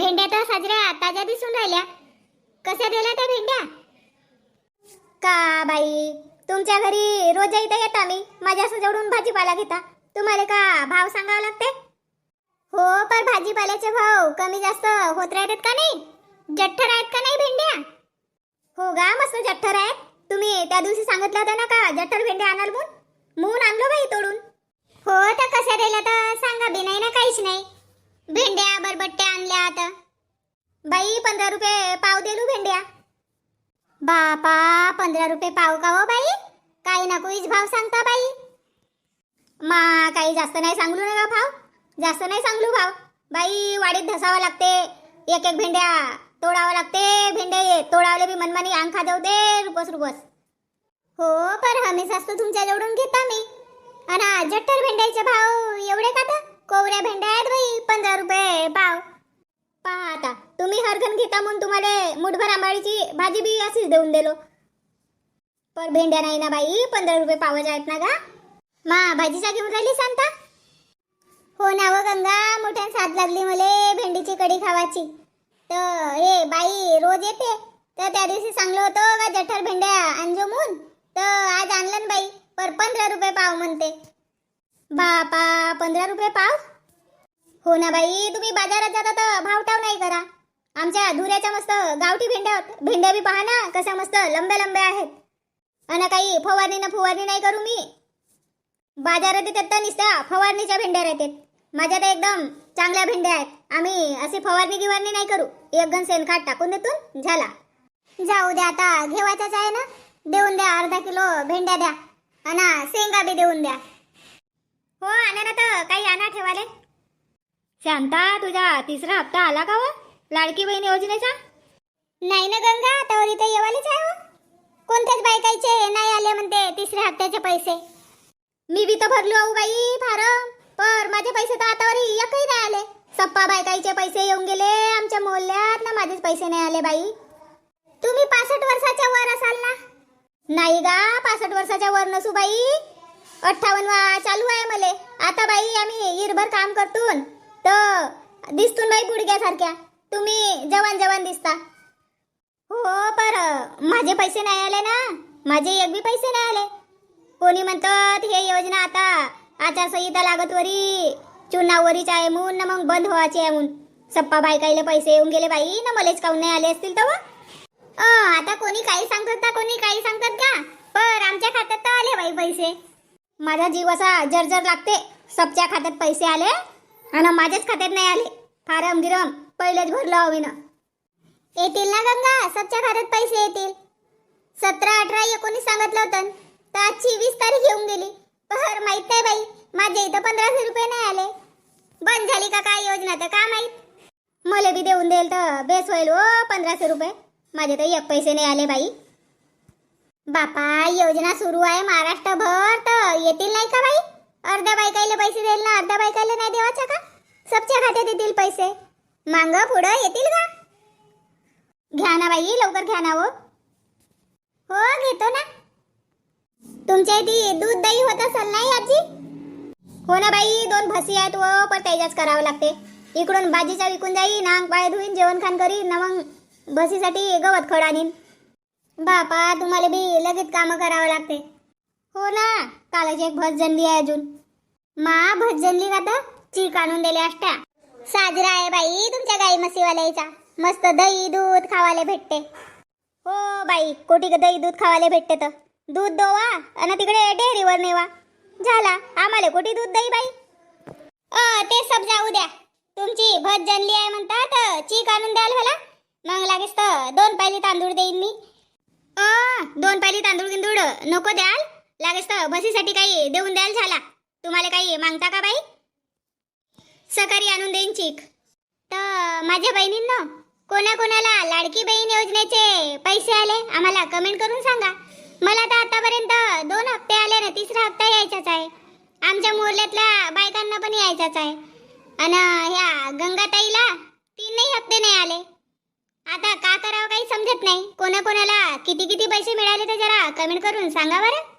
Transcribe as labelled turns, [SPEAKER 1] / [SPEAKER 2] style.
[SPEAKER 1] भेंड्या तर साजऱ्या ताज्या दिसून राहिल्या. कशा दिल्या त्या भेंड्या? का बाई? तुमच्या घरी रोज इथं येता मी. माझ्या जवळून भाजीपाला घेता. तुम्हाला का भाव सांगावा लागते? हो पण भाजीपाल्याचे भाव कमी जास्त होत राहतात का नाही? जठ्ठर आहेत का नाही भेंड्या? हो गा मस्त जठ्ठर आहेत. तुम्ही त्या दिवशी सांगितलं होतं ना का जठ्ठर भेंड्या आणाल म्हणून? मून आणलो बाई तोडून. हो तर कशा दिल्या तर सांगा बी नाही ना काहीच नाही. भेंड्या बरबट्ट्या आणल्या आता बाई पंधरा रुपये पाव देलू भेंड्या. बापा पंधरा रुपये पाव का हो बाई? काही ना कोईच भाव सांगता बाई. मा काही जास्त नाही सांगलू ना भाव. जास्त नाही सांगलू भाव. बाई वाडीत धसावं लागते. एक एक भेंड्या तोडावं लागते. भेंडे तोडावले बी मनमानी अंगखा जाऊ दे रुपस रुपस. हो पर हमेश असतो तुमच्या जवळून घेता मी. आणि जट्टर भेंड्याचे भाव एवढे का तर? कोवऱ्या भेंड्या आहेत बाई पंधरा रुपये पाव. पहा आता तुम्ही हरघन घेता म्हणून तुम्हाला मुठभर आंबाडीची भाजी बी अशीच देऊन दिलो. पर भेंड्या नाही ना बाई पंधरा रुपये पावाच्या आहेत ना गा. मा भाजीचा घेऊन राहिली सांगता हो ना व गंगा मोठ्या साथ लागली मले भेंडीची कढी खावाची. तर हे बाई रोज येते. तर त्या दिवशी सांगलं होतं का जठर भेंड्या आणजो म्हणून. तर आज आणलं ना बाई पर पंधरा रुपये पाव म्हणते. बापा पंधरा रुपये पाव? हो ना बाई तुम्ही बाजारात जाता तर भावटाव नाही करा. आमच्या धुऱ्याच्या मस्त गावठी भेंड्या भेंड्या बी पहा ना कशा मस्त लंब्या लंब्या आहेत. अन काही फवारणी ना फवारणी नाही करू मी. बाजारात येतात तर निसत्या फवारणीच्या भेंड्या राहतात. माझ्या तर एकदम चांगल्या भेंड्या आहेत. आम्ही अशी फवारणी गिवारणी नाही करू. एक गण शेणखत टाकून देतून झाला. जाऊ द्या आता घेवायचाच आहे ना. देऊन द्या अर्धा किलो भेंड्या द्या. अना शेंगा बी देऊन द्या. हो आणा ना तर काही आणा ठेवाले. शांता तुझा तिसरा हप्ता आला का व लाडकी बहीण योजनेचा? नाही ना गंगा आता इथे येवालेच आहे हो. कोणत्याच बायकाचे नाही आले म्हणते तिसऱ्या हप्त्याचे पैसे. मी बी तर भरलो आहो बाई फारम. पर माझे पैसे तर आतावर एकही नाही आले. सप्पा बायकाईचे पैसे येऊन गेले आमच्या मोहल्ल्यात ना माझेच पैसे नाही आले बाई. तुम्ही पासष्ट वर्षाच्या वर असाल ना? नाही गा पासष्ट वर्षाच्या वर नसू बाई. अठ्ठावन्न वा चालू आहे मले. आता बाई आम्ही इरभर काम करतून. तर दिसतून बाई गुडघ्यासारख्या. तुम्ही जवान जवान दिसता. हो पर माझे पैसे नाही आले ना? माझे एक बी पैसे नाही आले. कोणी म्हणतात हे योजना आता आचारसंहिता लागत वरी चुनावरीच आहे म्हणून ना मग बंद व्हायची आहे म्हणून. सप्पा बायकाईले पैसे येऊन गेले बाई ना मलेच काऊन नाही आले असतील तर आता कोणी काही सांगतात का कोणी काही सांगतात का? पर आमच्या खात्यात तर आले बाई पैसे. माझा जीव असा जर्जर लागते. सबच्या खात्यात पैसे आले. आणि माझ्याच खात्यात नाही आले. फारम गिरम पहिलेच भरलं हवी ना येतील ना गंगा? सच्च्या खात्यात पैसे येतील. सतरा अठरा एकोणीस सांगितलं होतं तर आजची वीस तारीख येऊन गेली. पर माहीत नाही बाई माझ्या इथं पंधराशे रुपये नाही आले. बंद झाली का काय योजना तर का माहीत? मला बी देऊन देईल तर बेस होईल हो पंधराशे रुपये. माझे तर एक पैसे नाही आले बाई. बापा योजना सुरू आहे महाराष्ट्रभर तर. येतील नाही का बाई? अर्ध्या बायकाईला पैसे देईल ना अर्ध्या बायकाईला नाही देवाच्या का? सबच्या खात्यात येतील पैसे. मांग पुढं येतील का? घ्या ना बाई लवकर घ्या ना हो. हो घेतो ना. तुमच्या इथे दूध दही होत असेल नाही आजी? हो ना बाई दोन भसी आहेत व पण त्याच्याच करावं लागते. इकडून भाजीचा विकून जाई नांग पाय धुईन जेवण खान करीन ना मग भसीसाठी गवत खड आणीन. बापा तुम्हाला बी लगेच कामं करावं लागते. हो ना कालच एक भस जनली आहे अजून. मा भजनली का तर चीक आणून दिले असत्या. साजरा आहे बाई तुमच्या गाई म्हशीवाल्याचा मस्त दही दूध खावाले भेटते. हो बाई कोटी दही दूध खावाले भेटते तर. दूध दोवा आणि तिकडे डेअरीवर नेवा. झाला आम्हाला कोटी दूध दही बाई. अ ते सब जाऊ द्या. तुमची भज जनली आहे म्हणतात चीक आणून द्याल मला मग लागेच तर दोन पायली तांदूळ देईन मी. अ दोन पायली तांदूळ गिंदूळ नको द्याल. लागेच तर म्हशीसाठी काही देऊन द्याल झाला. तुम्हाला काही मागता का बाई? सकाळी आणून देईन चीक. तर माझ्या बहिणींना कोणा कोणाला लाडकी बहीण योजनेचे पैसे आले आम्हाला कमेंट करून सांगा. मला तर आतापर्यंत दोन हप्ते आले ना तिसरा हप्ता यायचाच आहे. आमच्या मोहल्ल्यातल्या बायकांना पण यायचाच आहे. आणि ह्या गंगाताईला तीनही हप्ते नाही आले. आता का करावं काही समजत नाही. कोणाकोणाला किती किती पैसे मिळाले ते जरा कमेंट करून सांगा बरं.